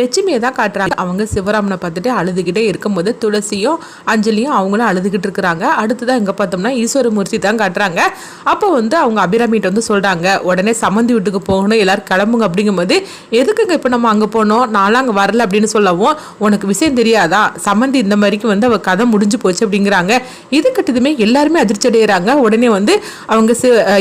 லட்சுமியை தான் காட்டுறாங்க. அவங்க சிவராமனை பார்த்துட்டு அழுதுகிட்டே இருக்கும்போது துளசியும் அஞ்சலியும் அவங்களும் அழுதுகிட்டு இருக்கிறாங்க. அடுத்ததான் எங்கே பார்த்தோம்னா ஈஸ்வரமூர்த்தி தான் காட்டுறாங்க. அப்போ வந்து அவங்க அபிராமிகிட்ட வந்து சொல்கிறாங்க உடனே சம்மந்தி வீட்டுக்கு போகணும் எல்லோரும் கிளம்புங்க. அப்படிங்கும்போது எதுக்குங்க இப்போ நம்ம அங்கே போனோம்? நானும் அங்கே வரல. அப்படின்னு சொல்லவும் உனக்கு விஷயம் தெரியாதா? சம்மந்தி இந்த மாதிரிக்கு வந்து அவள் கதை முடிஞ்சு போச்சு. அப்படிங்கிறாங்க. இது கட்டதுமே எல்லாருமே அதிர்ச்சி அடைகிறாங்க உடனே வந்து அவங்க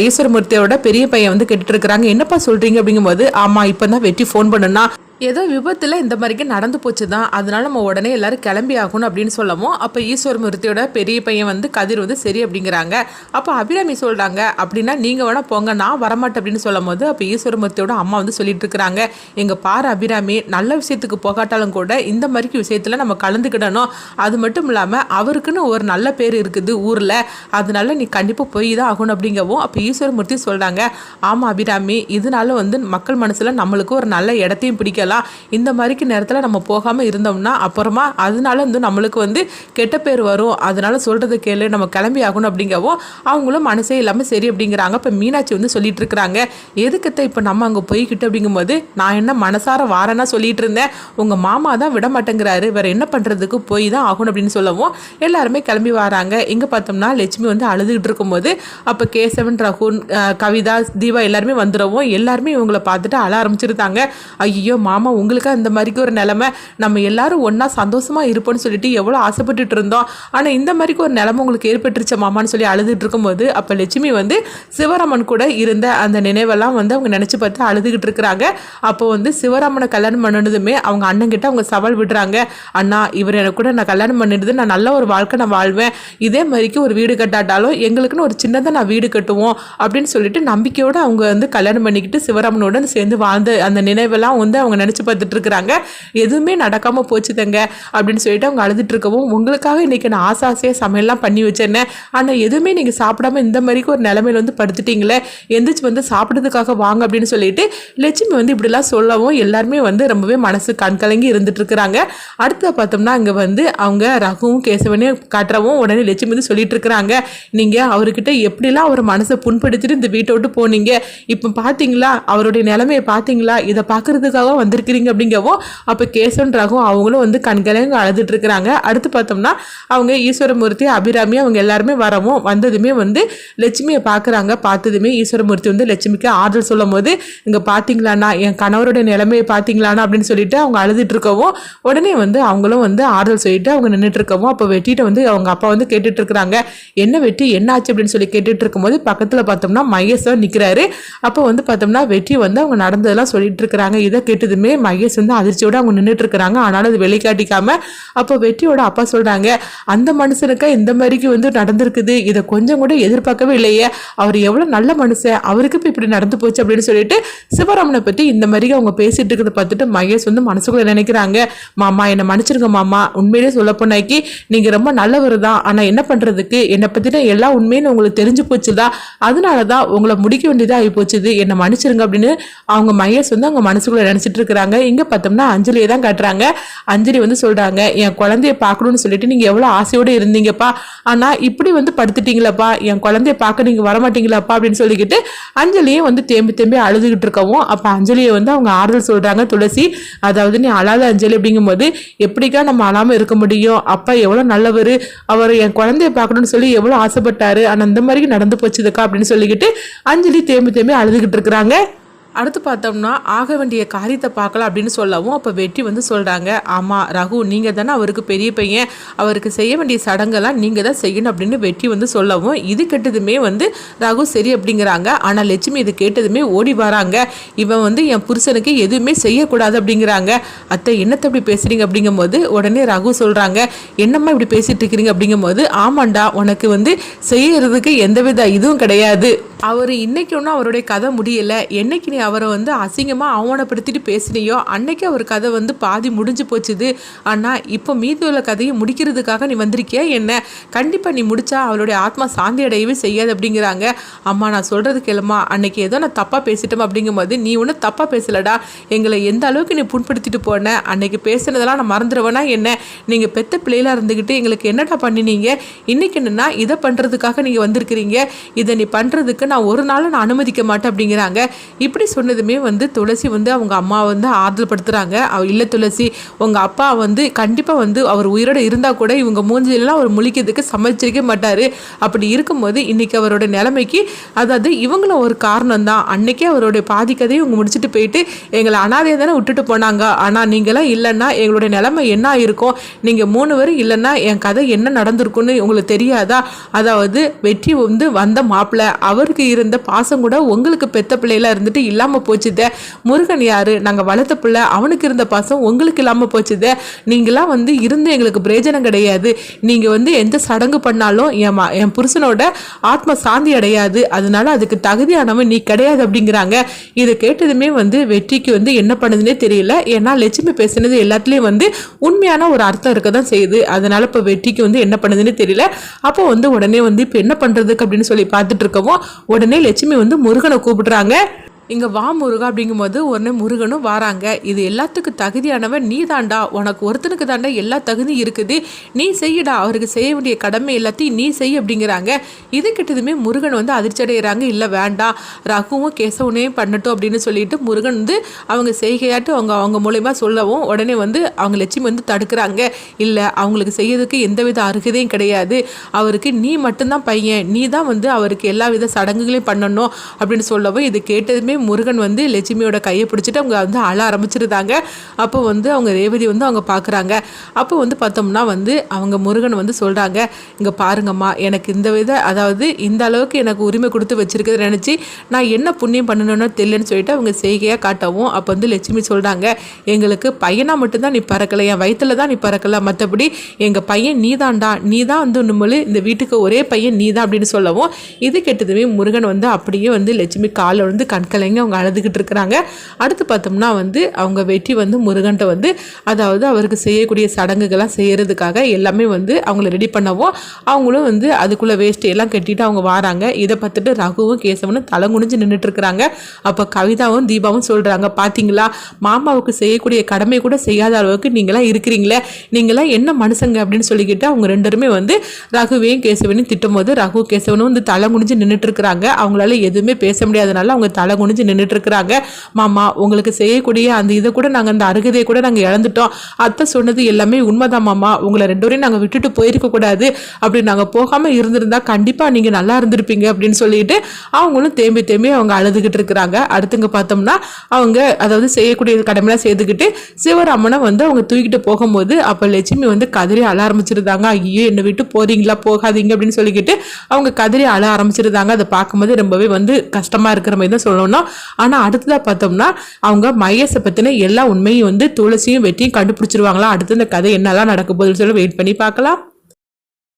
ஈஸ்வரமூர்த்தியோட பெரிய பையன் வந்து கேட்டுட்டு இருக்கிறாங்க. என்னப்பா சொல்கிறீங்க அப்படிங்கும்போது ஆமாம் இப்போ தான் வெட்டி ஃபோன் பண்ணுன்னா ஏதோ விபத்தில் இந்த மாதிரிக்கு நடந்து போச்சு தான் அதனால நம்ம உடனே எல்லாரும் கிளம்பி ஆகணும் அப்படின்னு சொல்லவும் அப்போ ஈஸ்வரமூர்த்தியோட பெரிய பையன் வந்து கதிர் வந்து சரி அப்படிங்கிறாங்க. அப்போ அபிராமி சொல்கிறாங்க அப்படின்னா நீங்கள் வேணால் போங்க நான் வரமாட்டேன் அப்படின்னு சொல்லும் போது அப்போ ஈஸ்வரமூர்த்தியோட அம்மா வந்து சொல்லிட்டு இருக்கிறாங்க. எங்கள் பார் அபிராமி நல்ல விஷயத்துக்கு போகாட்டாலும் கூட இந்த மாதிரிக்கு விஷயத்தில் நம்ம கலந்துக்கிடணும். அது மட்டும் இல்லாமல் அவருக்குன்னு ஒரு நல்ல பேர் இருக்குது ஊரில். அதனால நீ கண்டிப்பாக போய் தான் ஆகணும் அப்படிங்கவும் அப்போ ஈஸ்வரமூர்த்தி சொல்கிறாங்க ஆமாம் அபிராமி இதனால வந்து மக்கள் மனசில் நம்மளுக்கு ஒரு நல்ல இடத்தையும் செய்யலாம். இந்த மாதிரிக்கு நேரத்தில் நம்ம போகாமல் இருந்தோம்னா அப்புறமா அதனால வந்து நம்மளுக்கு வந்து கெட்ட பேர் வரும். அதனால சொல்கிறது கேளு நம்ம கிளம்பி ஆகணும் அப்படிங்கவும் அவங்களும் மனசே இல்லாமல் சரி அப்படிங்கிறாங்க. இப்போ மீனாட்சி வந்து சொல்லிட்டு இருக்கிறாங்க. எதுக்குத்த இப்போ நம்ம அங்கே போய்கிட்டு அப்படிங்கும்போது நான் என்ன மனசார வாரன்னா சொல்லிட்டு இருந்தேன். உங்கள் மாமா தான் விட மாட்டேங்கிறாரு. வேற என்ன பண்ணுறதுக்கு போய் தான் ஆகணும் அப்படின்னு சொல்லவும் எல்லாருமே கிளம்பி வராங்க. இங்கே பார்த்தோம்னா லட்சுமி வந்து அழுதுகிட்டு இருக்கும்போது அப்போ கேசவன் ரகுன் அஹ், கவிதா தீபா எல்லாருமே வந்துடவும் எல்லாருமே இவங்களை பார்த்துட்டு அழ ஆரம்பிச்சிருந்தாங்க. ஐயோ மாமா ஆமாம் உங்களுக்காக இந்த மாதிரிக்கு ஒரு நிலமை? நம்ம எல்லாரும் ஒன்றா சந்தோஷமாக இருப்போம்னு சொல்லிட்டு எவ்வளோ ஆசைப்பட்டுட்டு இருந்தோம். ஆனால் இந்த மாதிரிக்கு ஒரு நிலமை உங்களுக்கு ஏற்பட்டுருச்ச மாமான்னு சொல்லி அழுதுட்டு இருக்கும்போது அப்போ லட்சுமி வந்து சிவராமன் கூட இருந்த அந்த நினைவெல்லாம் வந்து அவங்க நினச்சி பார்த்து அழுதுகிட்டு இருக்கிறாங்க. அப்போ வந்து சிவராமனை கல்யாணம் பண்ணினதுமே அவங்க அண்ணங்கிட்ட அவங்க சவால் விடுறாங்க. அண்ணா இவர் எனக்கு கூட நான் கல்யாணம் பண்ணிடுது நான் நல்ல ஒரு வாழ்க்கை நான் வாழ்வேன். இதே மாதிரிக்கு ஒரு வீடு கட்டாட்டாலும் எங்களுக்குன்னு ஒரு சின்னதாக நான் வீடு கட்டுவோம் அப்படின்னு சொல்லிட்டு நம்பிக்கையோடு அவங்க வந்து கல்யாணம் பண்ணிக்கிட்டு சிவராமனோட சேர்ந்து வாழ்ந்த அந்த நினைவெல்லாம் வந்து அவங்க நினச்சி பார்த்துட்டு இருக்கிறாங்க. எதுவுமே நடக்காமல் போச்சு தங்க அப்படின்னு சொல்லிட்டு அவங்க அழுதுட்டு இருக்கவும் உங்களுக்காக இன்றைக்கி நான் ஆசை ஆசையாக சமையல்லாம் பண்ணி வச்சிருந்தேன் ஆனால் எதுவுமே நீங்கள் சாப்பிடாம இந்த மாதிரிக்கு ஒரு நிலமையில வந்து படுத்துட்டீங்களே. எந்திரிச்சு வந்து சாப்பிட்றதுக்காக வாங்க அப்படின்னு சொல்லிட்டு லட்சுமி வந்து இப்படிலாம் சொல்லவும் எல்லாருமே வந்து ரொம்பவே மனசு கண் கலங்கி இருந்துட்டு இருக்கிறாங்க. அடுத்த பார்த்தோம்னா அங்கே வந்து அவங்க ரகுவும் கேசவனையும் காட்டுறவும் உடனே லட்சுமி வந்து சொல்லிட்டு இருக்கிறாங்க. நீங்கள் அவர்கிட்ட எப்படிலாம் அவர் மனசை புண்படுத்திட்டு இந்த வீட்டை விட்டு போனீங்க? இப்போ பார்த்தீங்களா? அவருடைய நிலைமையை பார்த்தீங்களா? இதை பார்க்கறதுக்காக வந்திருக்கிறீங்க அப்படிங்கவும் அப்போ கேசவன் அவங்களும் வந்து கண்கலங்க அழுதுட்டு இருக்கிறாங்க அடுத்து பார்த்தோம்னா அவங்க ஈஸ்வரமூர்த்தி அபிராமி அவங்க எல்லாருமே வரவும் வந்ததுமே வந்து லட்சுமியை பார்க்குறாங்க. பார்த்ததுமே ஈஸ்வரமூர்த்தி வந்து லட்சுமிக்கு ஆறுதல் சொல்லும் போது இங்கே பார்த்தீங்களாண்ணா என் கணவருடைய நிலைமையை பார்த்தீங்களாண்ணா? அப்படின்னு சொல்லிட்டு அவங்க அழுதுட்டு இருக்கவும் உடனே வந்து அவங்களும் வந்து ஆறுதல் சொல்லிட்டு அவங்க நின்றுட்டு இருக்கவும் அப்போ வெட்டிட்டு வந்து அவங்க அப்பா வந்து கேட்டுட்டு இருக்கிறாங்க என்ன வெட்டி? என்ன ஆச்சு அப்படின்னு சொல்லி கேட்டுட்டு இருக்கும்போது பக்கத்தில் பார்த்தோம்னா மகேஷ் நிற்கிறாரு அப்போ வந்து பார்த்தோம்னா வெற்றி வந்து அவங்க நடந்ததெல்லாம் சொல்லிட்டு இருக்கிறாங்க இதை கேட்டதுமே மகேஷ் வந்து அதிர்ச்சியோட அவங்க நின்றுட்டு இருக்கிறாங்க ஆனாலும் அது வெளிக்காட்டிக்காம அப்போ வெற்றியோட அப்பா சொல்றாங்க அந்த மனுஷனுக்கு இந்த மாதிரிக்கு வந்து நடந்திருக்குது. இதை கொஞ்சம் கூட எதிர்பார்க்கவே இல்லையே. அவர் எவ்வளோ நல்ல மனுஷன். அவருக்கு இப்போ இப்படி நடந்து போச்சு அப்படின்னு சொல்லிட்டு சிவராமனை பற்றி இந்த மாதிரி அவங்க பேசிட்டு இருக்கிறத பார்த்துட்டு மகேஷ் வந்து மனசுக்குள்ள நினைக்கிறாங்க. மாமா என்னை மன்னிச்சிருங்க மாமா. உண்மையிலே சொல்ல போனாக்கி நீங்கள் ரொம்ப நல்லவர் தான். ஆனால் என்ன பண்ணுறதுக்கு என்னை பற்றின எல்லா உண்மையும் உங்களுக்கு தெரிஞ்சு போச்சுதா? அதனால தான் உங்களை முடிக்க வேண்டியதாக ஆகி போச்சுது. என்னை மன்னிச்சிருங்க அப்படின்னு அவங்க மகேஷ் வந்து அவங்க மனசுக்குள்ள நினச்சிட்டு இருக்கிறாங்க இங்கே பார்த்தோம்னா அஞ்சலியை தான் காட்டுறாங்க. அஞ்சலி வந்து சொல்கிறாங்க என் குழந்தைய பார்க்கணும்னு சொல்லிட்டு நீங்கள் எவ்வளோ ஆசையோடு இருந்தீங்கப்பா. ஆனால் இப்படி வந்து படுத்துட்டீங்களப்பா. என் குழந்தைய பார்க்க நீங்கள் வரமாட்டீங்களாப்பா. அப்படின்னு சொல்லிக்கிட்டு அஞ்சலியும் வந்து தேம்பி தேம்பி அழுதுகிட்டு இருக்கவும் அப்போ அஞ்சலியை வந்து அவங்க ஆறுதல் சொல்கிறாங்க துளசி அதாவது நீ அழாத அஞ்சலி. அப்படிங்கும்போது எப்படிக்கா நம்ம அழாமல் இருக்க முடியும்? அப்பா எவ்வளோ நல்லவர். அவர் என் குழந்தைய பார்க்கணும்னு சொல்லி எவ்வளோ ஆசைப்பட்டாரு. ஆனால் இந்த மாதிரி நடந்து போச்சுதுக்கா? அப்படின்னு சொல்லிக்கிட்டு அஞ்சலி தேம்பி தேம்பி அழுதுகிட்டு இருக்கிறாங்க. அடுத்து பார்த்தோம்னா ஆக வேண்டிய காரியத்தை பார்க்கலாம் அப்படின்னு சொல்லவும் அப்போ வெற்றி வந்து சொல்கிறாங்க ஆமாம் ரகு நீங்கள் தானே அவருக்கு பெரிய பையன். அவருக்கு செய்ய வேண்டிய சடங்கெல்லாம் நீங்கள் தான் செய்யணும் அப்படின்னு வெற்றி வந்து சொல்லவும் இது கெட்டதுமே வந்து ரகு சரி அப்படிங்கிறாங்க. ஆனால் லட்சுமி இது கேட்டதுமே ஓடி வராங்க. இவன் வந்து என் புருஷனுக்கு எதுவுமே செய்யக்கூடாது அப்படிங்கிறாங்க. அத்தை என்னத்தை இப்படி பேசுகிறீங்க அப்படிங்கும்போது உடனே ரகு சொல்கிறாங்க என்னம்மா இப்படி பேசிகிட்டு இருக்கிறீங்க? அப்படிங்கும்போது ஆமாண்டா உனக்கு வந்து செய்யறதுக்கு எந்தவித இதுவும் கிடையாது. அவர் இன்னைக்கு ஒன்றும் அவருடைய கதை முடியல. என்னைக்கு நீ அவரை வந்து அசிங்கமாக அவமானப்படுத்திட்டு பேசினியோ அன்னைக்கு அவர் கதை வந்து பாதி முடிஞ்சு போச்சுது. ஆனால் இப்போ மீதி உள்ள கதையை முடிக்கிறதுக்காக நீ வந்திருக்கியா என்ன? கண்டிப்பாக நீ முடிச்சா அவளுடைய ஆத்மா சாந்தி அடையவே செய்யாது அப்படிங்கிறாங்க. அம்மா நான் சொல்கிறது கேளுமா? அன்னைக்கு ஏதோ நான் தப்பாக பேசிட்டோம் அப்படிங்கும்போது நீ ஒன்றும் தப்பாக பேசலடா. எங்களை எந்த அளவுக்கு நீ புண்படுத்திட்டு போன? அன்னைக்கு பேசுனதெல்லாம் நான் மறந்துடுவேனா என்ன? நீங்கள் பெத்த பிள்ளையில இருந்துக்கிட்டு எங்களுக்கு என்னடா பண்ணினீங்க? இன்னைக்கு என்னன்னா இதை பண்ணுறதுக்காக நீங்கள் வந்திருக்கிறீங்க. இதை நீ பண்ணுறதுக்கு நான் ஒரு நாளும் நான் அனுமதிக்க மாட்டேன் அப்படிங்கிறாங்க. இப்படி சொன்னதுமே வந்து துளசி வந்து அவங்க அம்மா வந்து ஆறுதல் படுத்துகிறாங்க அவ இல்லை துளசி உங்கள் அப்பா வந்து கண்டிப்பாக வந்து அவர் உயிரோட இருந்தால் கூட இவங்க மூஞ்சிலலாம் அவர் முழிக்கிறதுக்கு சமைச்சிருக்க மாட்டார். அப்படி இருக்கும்போது இன்னைக்கு அவரோட நிலைமைக்கு அதாவது இவங்களும் ஒரு காரணம் தான் அன்னைக்கே அவருடைய பாதி கதையை இவங்க முடிச்சுட்டு போயிட்டு எங்களை அனாதையை தானே விட்டுட்டு போனாங்க. ஆனால் நீங்களாம் இல்லைன்னா எங்களுடைய நிலைமை என்ன இருக்கும் நீங்கள் மூணு பேரும் இல்லைன்னா என் கதை என்ன நடந்திருக்குன்னு உங்களுக்கு தெரியாதா? அதாவது வெற்றி வந்து வந்த மாப்பிள்ளை. அவர் உங்களுக்கு இருந்த பாசம் கூட உங்களுக்கு பெத்த பிள்ளையில இருந்துட்டு இல்லாமல் போச்சுதே. முருகன் யாரு? நாங்கள் வளர்த்த பிள்ளை அவனுக்கு இருந்த பாசம் உங்களுக்கு இல்லாமல் போச்சுதே. நீங்களாம் வந்து இருந்து எங்களுக்கு பிரயோஜனம் கிடையாது. நீங்கள் வந்து எந்த சடங்கு பண்ணாலும் என் என் புருஷனோட ஆத்ம சாந்தி அடையாது. அதனால அதுக்கு தகுதியானவன் நீ கிடையாது அப்படிங்கிறாங்க. இதை கேட்டதுமே வந்து வெற்றிக்கு வந்து என்ன பண்ணுதுன்னே தெரியல. ஏன்னா லட்சுமி பேசுனது எல்லாத்துலேயும் வந்து உண்மையான ஒரு அர்த்தம் இருக்க தான் செய்யுது. அதனால இப்போ வெற்றிக்கு வந்து என்ன பண்ணுதுன்னு தெரியல. அப்போ வந்து உடனே வந்து இப்போ என்ன பண்ணுறதுக்கு அப்படின்னு சொல்லி பார்த்துட்டு இருக்கவும் உடனே லட்சுமி வந்து முருகனை கூப்பிடுறாங்க. இங்கே வா முருகா அப்படிங்கும்போது உடனே முருகனும் வாராங்க. இது எல்லாத்துக்கும் தகுதியானவன் நீ தாண்டா உனக்கு ஒருத்தனுக்கு தாண்டா எல்லா தகுதியும் இருக்குது. நீ செய்யடா. அவருக்கு செய்ய வேண்டிய கடமை எல்லாத்தையும் நீ செய் அப்படிங்கிறாங்க. இது கிட்டதுமே முருகன் வந்து அதிர்ச்சி அடைகிறாங்க இல்லை வேண்டாம். ரகுவும் கேசவனையும் பண்ணட்டும் அப்படின்னு சொல்லிட்டு முருகன் வந்து அவங்க செய்கையாட்டு அவங்க அவங்க மூலயமா சொல்லவும் உடனே வந்து அவங்க லட்சுமி வந்து தடுக்கிறாங்க. இல்லை அவங்களுக்கு செய்யறதுக்கு எந்தவித அருகதையும் கிடையாது. அவருக்கு நீ மட்டும்தான் பையன். நீ தான் வந்து அவருக்கு எல்லா வித சடங்குகளையும் பண்ணணும் அப்படின்னு சொல்லவும் இது கேட்டதுமே முருகன் வந்து லட்சுமியோட கையை பிடிச்சிட்டு அவங்க வந்து அழ ஆரம்பிச்சிருந்தாங்க. அப்போ வந்து அவங்க ரேவதி வந்து அவங்க பார்க்குறாங்க அப்போ வந்து பார்த்தோம்னா வந்து அவங்க முருகன் வந்து சொல்கிறாங்க இங்கே பாருங்கம்மா எனக்கு இந்த வித அதாவது இந்த அளவுக்கு எனக்கு உரிமை கொடுத்து வச்சிருக்கிறத நினச்சி நான் என்ன புண்ணியம் பண்ணணும்னு தெரியலன்னு சொல்லிட்டு அவங்க செய்கையாக காட்டவும் அப்போ வந்து லட்சுமி சொல்கிறாங்க எங்களுக்கு பையனாக மட்டும்தான் நீ பறக்கலை என் வயிற்றில் தான் நீ பறக்கலை. மற்றபடி எங்கள் பையன் நீ தான்டா நீ தான் வந்து நம்மளு இந்த வீட்டுக்கு ஒரே பையன் நீ தான் அப்படின்னு சொல்லவும் இது கெட்டதுமே முருகன் வந்து அப்படியே வந்து லட்சுமி காலில் வந்து கண்கலை கண்கலைங்க அவங்க அழுதுகிட்டு இருக்கிறாங்க. அடுத்து பார்த்தோம்னா வந்து அவங்க வெற்றி வந்து முருகன்ட்ட வந்து அதாவது அவருக்கு செய்யக்கூடிய சடங்குகள்லாம் செய்கிறதுக்காக எல்லாமே வந்து அவங்கள ரெடி பண்ணவும் அவங்களும் வந்து அதுக்குள்ளே வேஸ்ட்டு எல்லாம் கட்டிட்டு அவங்க வராங்க. இதை பார்த்துட்டு ரகுவும் கேசவனும் தலை குனிஞ்சு நின்றுட்டு இருக்கிறாங்க. அப்போ கவிதாவும் தீபாவும் சொல்கிறாங்க பார்த்தீங்களா மாமாவுக்கு செய்யக்கூடிய கடமை கூட செய்யாத அளவுக்கு நீங்களாம் இருக்கிறீங்களே. நீங்களாம் என்ன மனுஷங்க? அப்படின்னு சொல்லிக்கிட்டு அவங்க ரெண்டருமே வந்து ரகுவையும் கேசவனையும் திட்டும்போது ரகு கேசவனும் வந்து தலை குனிஞ்சு நின்றுட்டு இருக்கிறாங்க. அவங்களால எதுவுமே பேச முடியாதனால அவங்க தலை குனிஞ்சு நின்றுட்டு இருக்கிறாங்க மாமா உங்களுக்கு செய்யக்கூடிய அந்த இதை கூட நாங்கள் அந்த அருகதையை கூட நாங்கள் இழந்துட்டோம். அத்தை சொன்னது எல்லாமே உண்மைதான் மாமா. உங்களை ரெண்டு வரையும் நாங்கள் விட்டுட்டு போயிருக்க கூடாது. அப்படி நாங்கள் போகாமல் இருந்திருந்தா கண்டிப்பாக நீங்கள் நல்லா இருந்திருப்பீங்க அப்படின்னு சொல்லிட்டு அவங்களும் தேம்பி தேம்பி அவங்க அழுதுகிட்டு இருக்கிறாங்க. அடுத்துங்க பார்த்தோம்னா அவங்க அதாவது செய்யக்கூடிய கடமைலாம் செய்துக்கிட்டு சிவராமனை வந்து அவங்க தூக்கிட்டு போகும்போது அப்போ லட்சுமி வந்து கதறி அழ ஆரம்பிச்சிருந்தாங்க. ஐயோ என்னை விட்டு போறீங்களா? போகாதீங்க அப்படின்னு சொல்லிக்கிட்டு அவங்க கதறி அழ ஆரம்பிச்சிருந்தாங்க. அதை பார்க்கும்போது ரொம்பவே வந்து கஷ்டமா இருக்கிற மாதிரி தான் சொல்லணும் ஆனால் அடுத்ததாக பார்த்தோம்னா அவங்க மையஸை பற்றின எல்லா உண்மையும் வந்து துளசியும் வெட்டியும் கண்டுபிடிச்சிருவாங்களா? அடுத்து இந்த கதை என்னெல்லாம் நடக்க போகுதுன்னு சொல்லி வெயிட் பண்ணி பார்க்கலாம்.